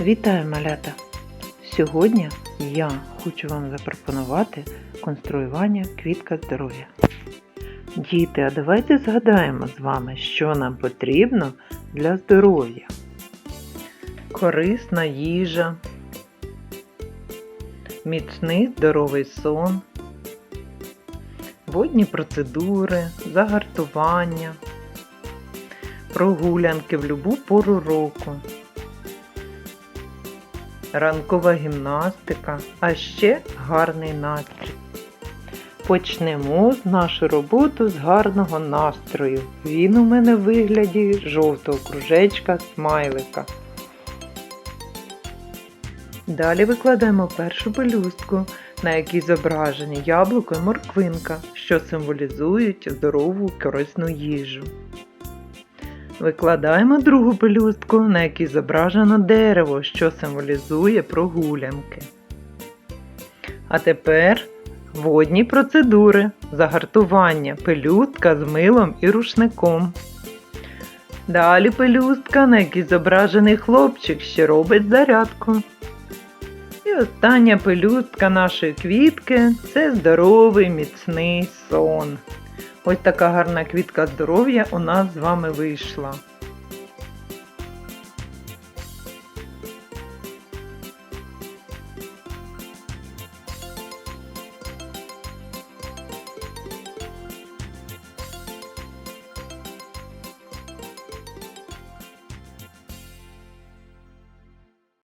Вітаю малята! Сьогодні я хочу вам запропонувати конструювання квітка здоров'я. Діти, а давайте згадаємо з вами, що нам потрібно для здоров'я. Корисна їжа, міцний здоровий сон, водні процедури, загартування, прогулянки в любу пору року ранкова гімнастика, а ще гарний настрій. Почнемо нашу роботу з гарного настрою. Він у мене в вигляді жовтого кружечка смайлика. Далі викладаємо першу пелюстку, на якій зображені яблуко і морквинка, що символізують здорову корисну їжу. Викладаємо другу пелюстку, на якій зображено дерево, що символізує прогулянки. А тепер водні процедури, загартування, пелюстка з милом і рушником. Далі пелюстка, на якій зображений хлопчик, що робить зарядку. І остання пелюстка нашої квітки це здоровий міцний сон. Ось така гарна квітка здоров'я у нас з вами вийшла.